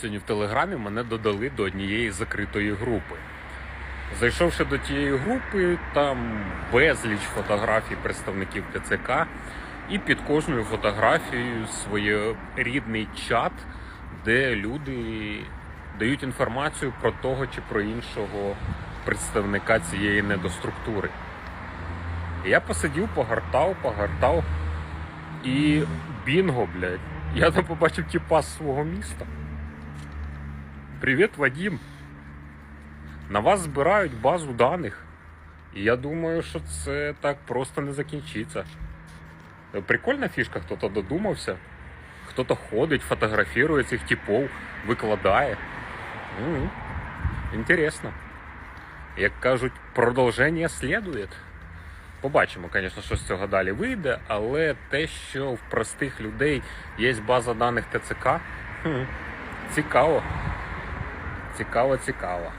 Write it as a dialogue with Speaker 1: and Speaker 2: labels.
Speaker 1: Сьогодні в Телеграмі мене додали до однієї закритої групи. Зайшовши до тієї групи, там безліч фотографій представників ТЦК, і під кожною фотографією своєрідний чат, де люди дають інформацію про того чи про іншого представника цієї недоструктури. Я посидів, погортав, погортав, і бінго, блядь. Я там побачив тіпа з свого міста. Привіт, Вадим. На вас збирають базу даних. І я думаю, що це так просто не закінчиться. Прикольна фішка, хто-то додумався. Хто-то ходить, фотографірує цих типов, викладає. М, Інтересно. Як кажуть, продовження слідує. Побачимо, звісно, що з цього далі вийде, але те, що в простих людей є база даних ТЦК, хм, цікаво. Цікаво, цікаво.